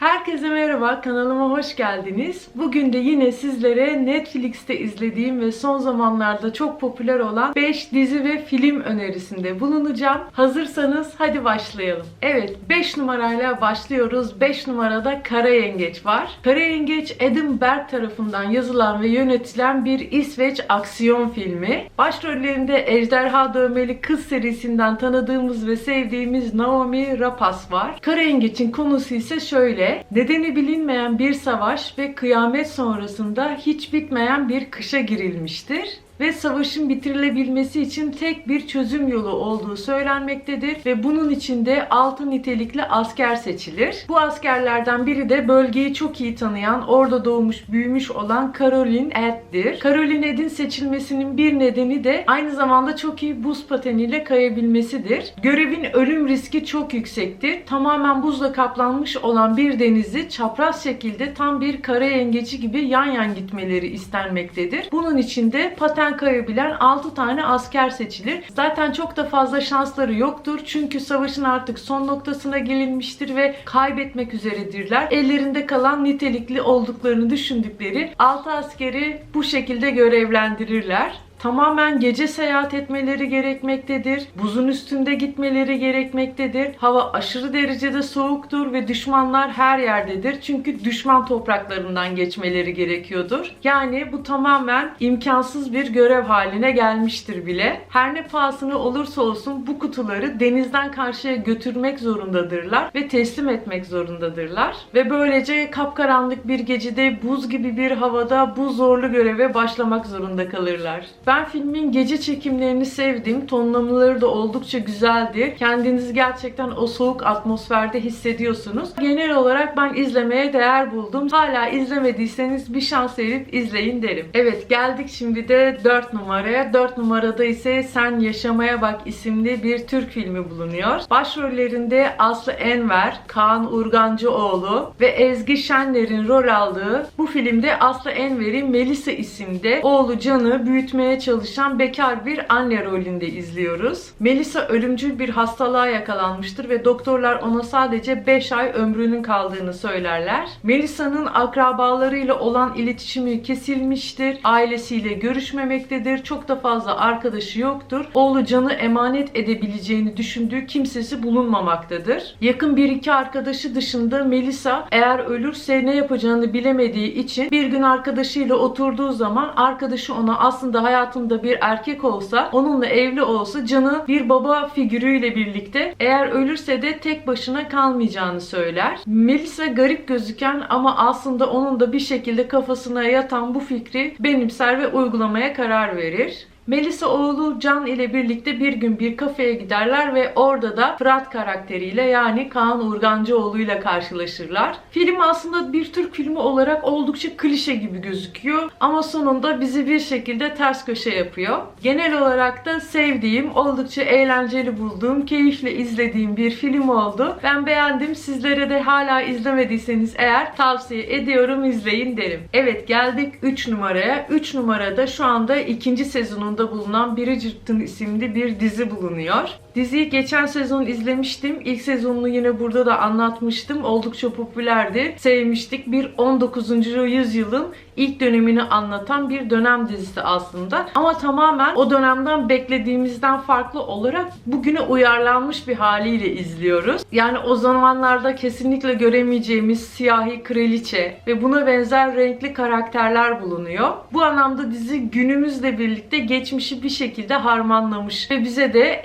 Herkese merhaba, kanalıma hoş geldiniz. Bugün de yine sizlere Netflix'te izlediğim ve son zamanlarda çok popüler olan 5 dizi ve film önerisinde bulunacağım. Hazırsanız hadi başlayalım. Evet, 5 numarayla başlıyoruz. 5 numarada Kara Yengeç var. Kara Yengeç Adam Berg tarafından yazılan ve yönetilen bir İsveç aksiyon filmi. Başrollerinde Ejderha Dövmeli Kız serisinden tanıdığımız ve sevdiğimiz Naomi Rapace var. Kara Yengeç'in konusu ise şöyle. Nedeni bilinmeyen bir savaş ve kıyamet sonrasında hiç bitmeyen bir kışa girilmiştir ve savaşın bitirilebilmesi için tek bir çözüm yolu olduğu söylenmektedir ve bunun için de altı nitelikli asker seçilir. Bu askerlerden biri de bölgeyi çok iyi tanıyan, orada doğmuş, büyümüş olan Caroline Ed'dir. Caroline Ed'in seçilmesinin bir nedeni de aynı zamanda çok iyi buz pateniyle kayabilmesidir. Görevin ölüm riski çok yüksektir. Tamamen buzla kaplanmış olan bir denizi çapraz şekilde tam bir kara yengeci gibi yan yan gitmeleri istenmektedir. Bunun için de paten kayabilen 6 tane asker seçilir. Zaten çok da fazla şansları yoktur. Çünkü savaşın artık son noktasına gelinmiştir ve kaybetmek üzeredirler. Ellerinde kalan nitelikli olduklarını düşündükleri 6 askeri bu şekilde görevlendirirler tamamen gece seyahat etmeleri gerekmektedir. Buzun üstünde gitmeleri gerekmektedir. Hava aşırı derecede soğuktur ve düşmanlar her yerdedir. Çünkü düşman topraklarından geçmeleri gerekiyordur. Yani bu tamamen imkansız bir görev haline gelmiştir bile. Her ne pahasına olursa olsun bu kutuları denizden karşıya götürmek zorundadırlar ve teslim etmek zorundadırlar. Ve böylece kapkaranlık bir gecede buz gibi bir havada bu zorlu göreve başlamak zorunda kalırlar. Ben filmin gece çekimlerini sevdim. Tonlamaları da oldukça güzeldi. Kendinizi gerçekten o soğuk atmosferde hissediyorsunuz. Genel olarak ben izlemeye değer buldum. Hala izlemediyseniz bir şans verip izleyin derim. Evet geldik şimdi de 4 numaraya. 4 numarada ise Sen Yaşamaya Bak isimli bir Türk filmi bulunuyor. Başrollerinde Aslı Enver, Kaan Urgancıoğlu ve Ezgi Şenler'in rol aldığı bu filmde Aslı Enver'i Melisa isimde oğlu Can'ı büyütmeye çalışan bekar bir anne rolünde izliyoruz. Melisa ölümcül bir hastalığa yakalanmıştır ve doktorlar ona sadece 5 ay ömrünün kaldığını söylerler. Melisa'nın akrabalarıyla olan iletişimi kesilmiştir. Ailesiyle görüşmemektedir. Çok da fazla arkadaşı yoktur. Oğlu Can'ı emanet edebileceğini düşündüğü kimsesi bulunmamaktadır. Yakın bir iki arkadaşı dışında Melisa eğer ölürse ne yapacağını bilemediği için bir gün arkadaşıyla oturduğu zaman arkadaşı ona aslında hayatında bir erkek olsa, onunla evli olsa Can'ı bir baba figürüyle birlikte eğer ölürse de tek başına kalmayacağını söyler. Melisa garip gözüken ama aslında onun da bir şekilde kafasına yatan bu fikri benimser ve uygulamaya karar verir. Melisa oğlu Can ile birlikte bir gün bir kafeye giderler ve orada da Fırat karakteriyle yani Kaan Urgancıoğlu ile karşılaşırlar. Film aslında bir Türk filmi olarak oldukça klişe gibi gözüküyor ama sonunda bizi bir şekilde ters köşe yapıyor. Genel olarak da sevdiğim, oldukça eğlenceli bulduğum, keyifle izlediğim bir film oldu. Ben beğendim. Sizlere de hala izlemediyseniz eğer tavsiye ediyorum izleyin derim. Evet geldik 3 numaraya. 3 numarada şu anda ikinci sezonunda bulunan Bridgerton isimli bir dizi bulunuyor. Diziyi geçen sezon izlemiştim. İlk sezonunu yine burada da anlatmıştım. Oldukça popülerdi. Sevmiştik. Bir 19. yüzyılın ilk dönemini anlatan bir dönem dizisi aslında. Ama tamamen o dönemden beklediğimizden farklı olarak bugüne uyarlanmış bir haliyle izliyoruz. Yani o zamanlarda kesinlikle göremeyeceğimiz siyahi kraliçe ve buna benzer renkli karakterler bulunuyor. Bu anlamda dizi günümüzle birlikte geçmişi bir şekilde harmanlamış ve bize de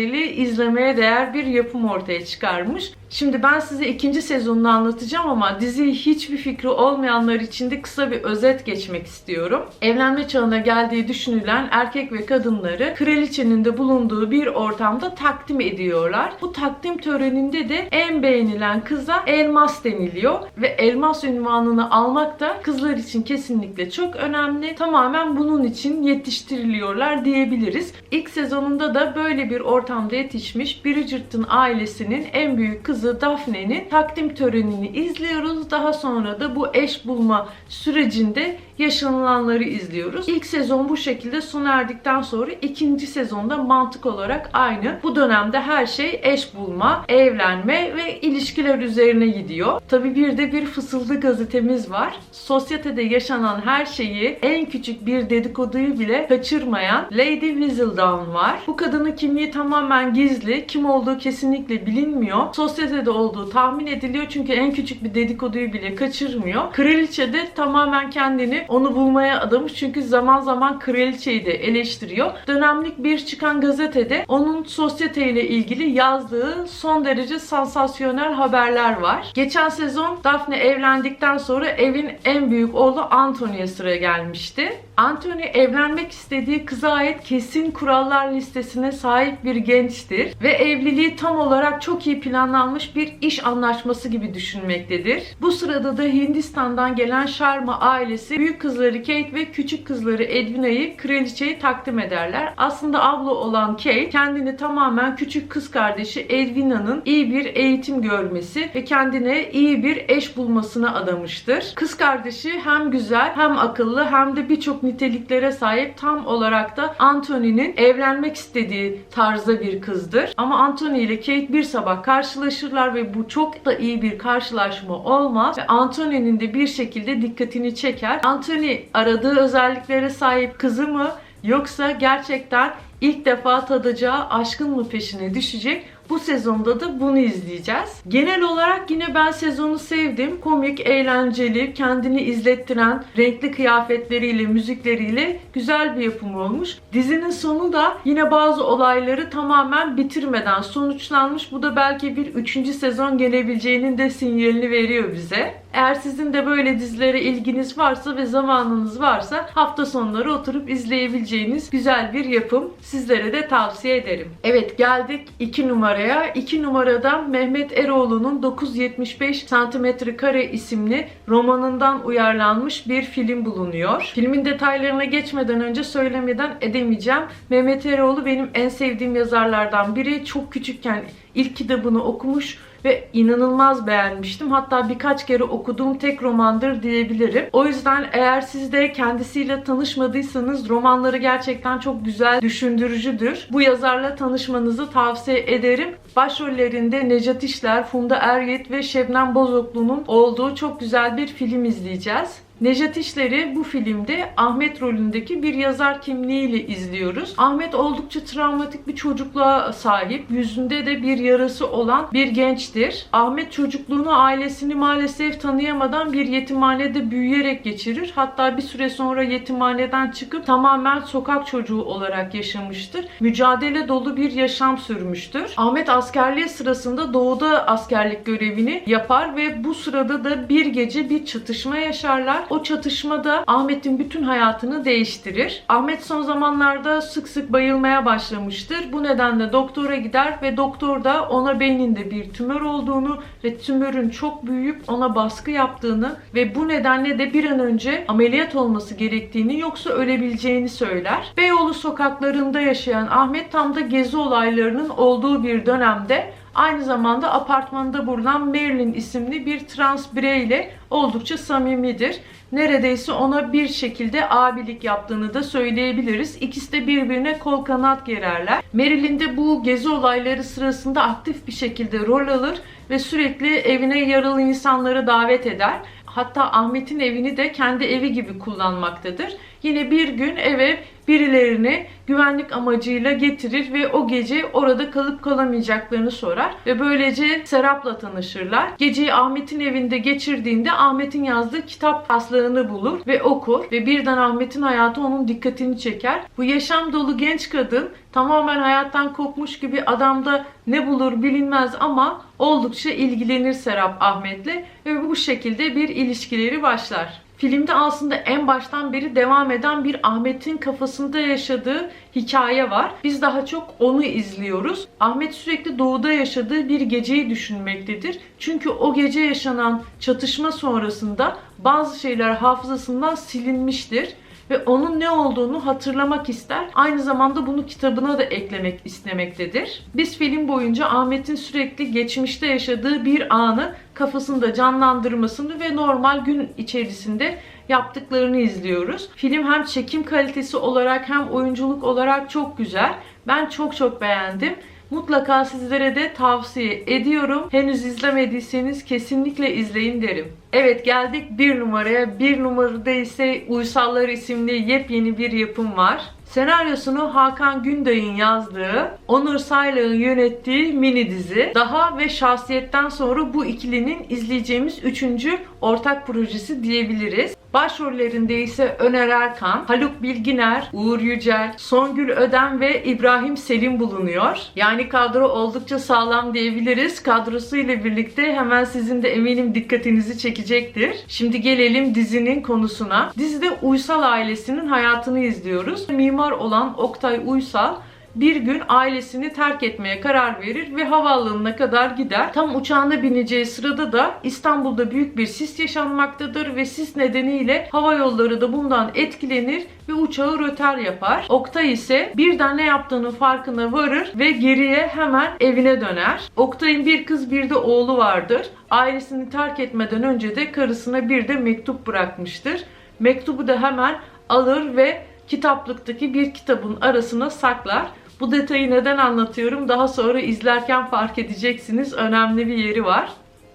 eğlenceli izlemeye değer bir yapım ortaya çıkarmış. Şimdi ben size ikinci sezonunu anlatacağım ama diziyi hiçbir fikri olmayanlar için de kısa bir özet geçmek istiyorum. Evlenme çağına geldiği düşünülen erkek ve kadınları kraliçenin de bulunduğu bir ortamda takdim ediyorlar. Bu takdim töreninde de en beğenilen kıza elmas deniliyor ve elmas ünvanını almak da kızlar için kesinlikle çok önemli. Tamamen bunun için yetiştiriliyorlar diyebiliriz. İlk sezonunda da böyle bir ortamda yetişmiş Bridgerton ailesinin en büyük kızı kızı Daphne'nin takdim törenini izliyoruz. Daha sonra da bu eş bulma sürecinde yaşanılanları izliyoruz. İlk sezon bu şekilde sona erdikten sonra ikinci sezonda mantık olarak aynı. Bu dönemde her şey eş bulma, evlenme ve ilişkiler üzerine gidiyor. Tabi bir de bir fısıldı gazetemiz var. Sosyetede yaşanan her şeyi en küçük bir dedikoduyu bile kaçırmayan Lady Whistledown var. Bu kadının kimliği tamamen gizli. Kim olduğu kesinlikle bilinmiyor. Sosyetede olduğu tahmin ediliyor çünkü en küçük bir dedikoduyu bile kaçırmıyor. Kraliçe de tamamen kendini onu bulmaya adamış çünkü zaman zaman kraliçeyi de eleştiriyor. Dönemlik bir çıkan gazetede onun sosyeteyle ilgili yazdığı son derece sansasyonel haberler var. Geçen sezon Daphne evlendikten sonra evin en büyük oğlu Anthony'ye sıra gelmişti. Anthony evlenmek istediği kıza ait kesin kurallar listesine sahip bir gençtir ve evliliği tam olarak çok iyi planlanmış bir iş anlaşması gibi düşünmektedir. Bu sırada da Hindistan'dan gelen Sharma ailesi büyük kızları Kate ve küçük kızları Edwina'yı kraliçeye takdim ederler. Aslında abla olan Kate kendini tamamen küçük kız kardeşi Edwina'nın iyi bir eğitim görmesi ve kendine iyi bir eş bulmasına adamıştır. Kız kardeşi hem güzel hem akıllı hem de birçok niteliklere sahip tam olarak da Anthony'nin evlenmek istediği tarzda bir kızdır. Ama Anthony ile Kate bir sabah karşılaşırlar ve bu çok da iyi bir karşılaşma olmaz. Ve Anthony'nin de bir şekilde dikkatini çeker. Anthony aradığı özelliklere sahip kızı mı yoksa gerçekten ilk defa tadacağı aşkın mı peşine düşecek? Bu sezonda da bunu izleyeceğiz. Genel olarak yine ben sezonu sevdim. Komik, eğlenceli, kendini izlettiren, renkli kıyafetleriyle, müzikleriyle güzel bir yapım olmuş. Dizinin sonu da yine bazı olayları tamamen bitirmeden sonuçlanmış. Bu da belki bir üçüncü sezon gelebileceğinin de sinyalini veriyor bize. Eğer sizin de böyle dizilere ilginiz varsa ve zamanınız varsa hafta sonları oturup izleyebileceğiniz güzel bir yapım. Sizlere de tavsiye ederim. Evet geldik 2 numaraya. 2 numarada Mehmet Eroğlu'nun 975 cm kare isimli romanından uyarlanmış bir film bulunuyor. Filmin detaylarına geçmeden önce söylemeden edemeyeceğim. Mehmet Eroğlu benim en sevdiğim yazarlardan biri. Çok küçükken ilk kitabını okumuş ve inanılmaz beğenmiştim. Hatta birkaç kere okuduğum tek romandır diyebilirim. O yüzden eğer siz de kendisiyle tanışmadıysanız romanları gerçekten çok güzel, düşündürücüdür. Bu yazarla tanışmanızı tavsiye ederim. Başrollerinde Necat İşler, Funda Eryet ve Şebnem Bozoklu'nun olduğu çok güzel bir film izleyeceğiz. Nejat İşler'i bu filmde Ahmet rolündeki bir yazar kimliğiyle izliyoruz. Ahmet oldukça travmatik bir çocukluğa sahip. Yüzünde de bir yarası olan bir gençtir. Ahmet çocukluğunu ailesini maalesef tanıyamadan bir yetimhanede büyüyerek geçirir. Hatta bir süre sonra yetimhaneden çıkıp tamamen sokak çocuğu olarak yaşamıştır. Mücadele dolu bir yaşam sürmüştür. Ahmet askerliği sırasında doğuda askerlik görevini yapar ve bu sırada da bir gece bir çatışma yaşarlar. O çatışmada Ahmet'in bütün hayatını değiştirir. Ahmet son zamanlarda sık sık bayılmaya başlamıştır. Bu nedenle doktora gider ve doktor da ona beyninde bir tümör olduğunu ve tümörün çok büyüyüp ona baskı yaptığını ve bu nedenle de bir an önce ameliyat olması gerektiğini yoksa ölebileceğini söyler. Beyoğlu sokaklarında yaşayan Ahmet tam da gezi olaylarının olduğu bir dönemde Aynı zamanda apartmanda bulunan Marilyn isimli bir trans bireyle oldukça samimidir. Neredeyse ona bir şekilde abilik yaptığını da söyleyebiliriz. İkisi de birbirine kol kanat gererler. Marilyn de bu gezi olayları sırasında aktif bir şekilde rol alır ve sürekli evine yaralı insanları davet eder. Hatta Ahmet'in evini de kendi evi gibi kullanmaktadır. Yine bir gün eve birilerini güvenlik amacıyla getirir ve o gece orada kalıp kalamayacaklarını sorar ve böylece Serap'la tanışırlar. Geceyi Ahmet'in evinde geçirdiğinde Ahmet'in yazdığı kitap taslağını bulur ve okur ve birden Ahmet'in hayatı onun dikkatini çeker. Bu yaşam dolu genç kadın tamamen hayattan kopmuş gibi adamda ne bulur bilinmez ama oldukça ilgilenir Serap Ahmet'le ve bu şekilde bir ilişkileri başlar. Filmde aslında en baştan beri devam eden bir Ahmet'in kafasında yaşadığı hikaye var. Biz daha çok onu izliyoruz. Ahmet sürekli doğuda yaşadığı bir geceyi düşünmektedir. Çünkü o gece yaşanan çatışma sonrasında bazı şeyler hafızasından silinmiştir ve onun ne olduğunu hatırlamak ister. Aynı zamanda bunu kitabına da eklemek istemektedir. Biz film boyunca Ahmet'in sürekli geçmişte yaşadığı bir anı kafasında canlandırmasını ve normal gün içerisinde yaptıklarını izliyoruz. Film hem çekim kalitesi olarak hem oyunculuk olarak çok güzel. Ben çok çok beğendim. Mutlaka sizlere de tavsiye ediyorum. Henüz izlemediyseniz kesinlikle izleyin derim. Evet geldik bir numaraya. Bir numarada ise Uysallar isimli yepyeni bir yapım var. Senaryosunu Hakan Günday'ın yazdığı, Onur Saylık'ın yönettiği mini dizi. Daha ve şahsiyetten sonra bu ikilinin izleyeceğimiz üçüncü ortak projesi diyebiliriz. Başrollerinde ise Öner Erkan, Haluk Bilginer, Uğur Yücel, Songül Öden ve İbrahim Selim bulunuyor. Yani kadro oldukça sağlam diyebiliriz. Kadrosuyla birlikte hemen sizin de eminim dikkatinizi çekecektir. Şimdi gelelim dizinin konusuna. Dizide Uysal ailesinin hayatını izliyoruz. Mimar olan Oktay Uysal bir gün ailesini terk etmeye karar verir ve havaalanına kadar gider. Tam uçağına bineceği sırada da İstanbul'da büyük bir sis yaşanmaktadır ve sis nedeniyle hava yolları da bundan etkilenir ve uçağı röter yapar. Oktay ise birden ne yaptığının farkına varır ve geriye hemen evine döner. Oktay'ın bir kız bir de oğlu vardır. Ailesini terk etmeden önce de karısına bir de mektup bırakmıştır. Mektubu da hemen alır ve kitaplıktaki bir kitabın arasına saklar. Bu detayı neden anlatıyorum? Daha sonra izlerken fark edeceksiniz. Önemli bir yeri var.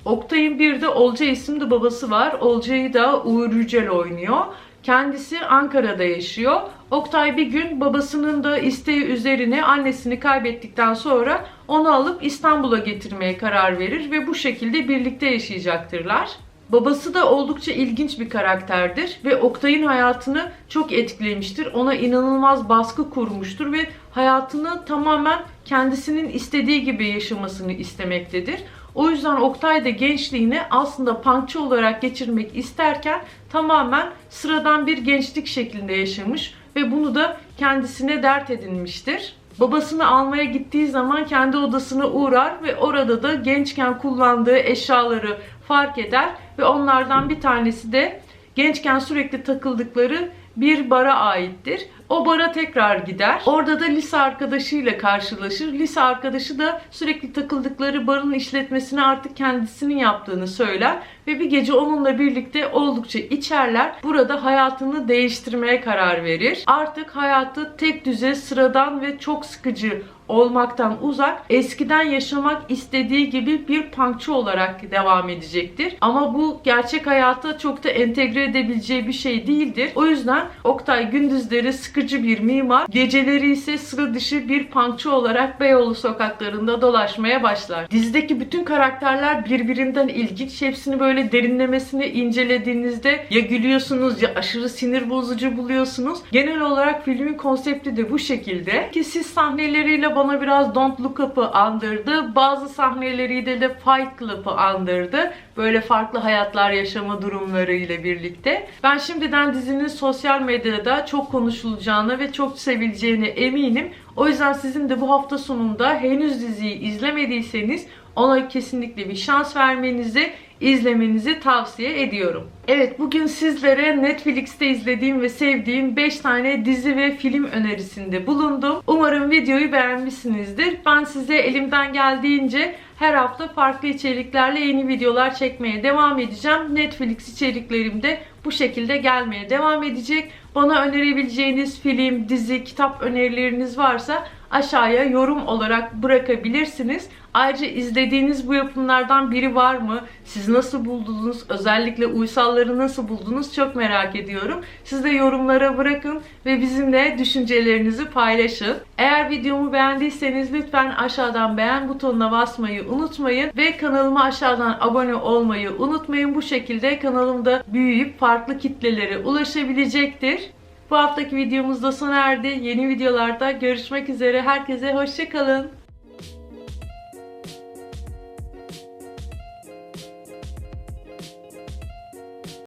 Oktay'ın bir de Olca isimli babası var. Olcay'ı da Uğur Yücel oynuyor. Kendisi Ankara'da yaşıyor. Oktay bir gün babasının da isteği üzerine annesini kaybettikten sonra onu alıp İstanbul'a getirmeye karar verir ve bu şekilde birlikte yaşayacaktırlar. Babası da oldukça ilginç bir karakterdir ve Oktay'ın hayatını çok etkilemiştir. Ona inanılmaz baskı kurmuştur ve hayatını tamamen kendisinin istediği gibi yaşamasını istemektedir. O yüzden Oktay da gençliğini aslında punkçı olarak geçirmek isterken tamamen sıradan bir gençlik şeklinde yaşamış ve bunu da kendisine dert edinmiştir. Babasını almaya gittiği zaman kendi odasına uğrar ve orada da gençken kullandığı eşyaları fark eder ve onlardan bir tanesi de gençken sürekli takıldıkları bir bara aittir. O bara tekrar gider. Orada da lise arkadaşıyla karşılaşır. Lise arkadaşı da sürekli takıldıkları barın işletmesini artık kendisinin yaptığını söyler ve bir gece onunla birlikte oldukça içerler. Burada hayatını değiştirmeye karar verir. Artık hayatı tek düze, sıradan ve çok sıkıcı olmaktan uzak, eskiden yaşamak istediği gibi bir punkçı olarak devam edecektir. Ama bu gerçek hayata çok da entegre edebileceği bir şey değildir. O yüzden Oktay gündüzleri sıkıcı bir mimar, geceleri ise sıra dışı bir punkçı olarak Beyoğlu sokaklarında dolaşmaya başlar. Dizideki bütün karakterler birbirinden ilginç. Hepsini böyle derinlemesine incelediğinizde ya gülüyorsunuz ya aşırı sinir bozucu buluyorsunuz. Genel olarak filmin konsepti de bu şekilde. Ki siz sahneleriyle bana biraz Don't Look Up'ı andırdı. Bazı sahneleriyle de Fight Club'ı andırdı. Böyle farklı hayatlar yaşama durumları ile birlikte. Ben şimdiden dizinin sosyal medyada çok konuşulacağını ve çok sevileceğine eminim. O yüzden sizin de bu hafta sonunda henüz diziyi izlemediyseniz ona kesinlikle bir şans vermenizi, izlemenizi tavsiye ediyorum. Evet bugün sizlere Netflix'te izlediğim ve sevdiğim 5 tane dizi ve film önerisinde bulundum. Umarım videoyu beğenmişsinizdir. Ben size elimden geldiğince her hafta farklı içeriklerle yeni videolar çekmeye devam edeceğim. Netflix içeriklerim de bu şekilde gelmeye devam edecek. Bana önerebileceğiniz film, dizi, kitap önerileriniz varsa aşağıya yorum olarak bırakabilirsiniz. Ayrıca izlediğiniz bu yapımlardan biri var mı? Siz nasıl buldunuz? Özellikle uysalları nasıl buldunuz? Çok merak ediyorum. Siz de yorumlara bırakın ve bizimle düşüncelerinizi paylaşın. Eğer videomu beğendiyseniz lütfen aşağıdan beğen butonuna basmayı unutmayın ve kanalıma aşağıdan abone olmayı unutmayın. Bu şekilde kanalımda büyüyüp farklı kitlelere ulaşabilecektir. Bu haftaki videomuz da sona erdi. Yeni videolarda görüşmek üzere. Herkese hoşçakalın.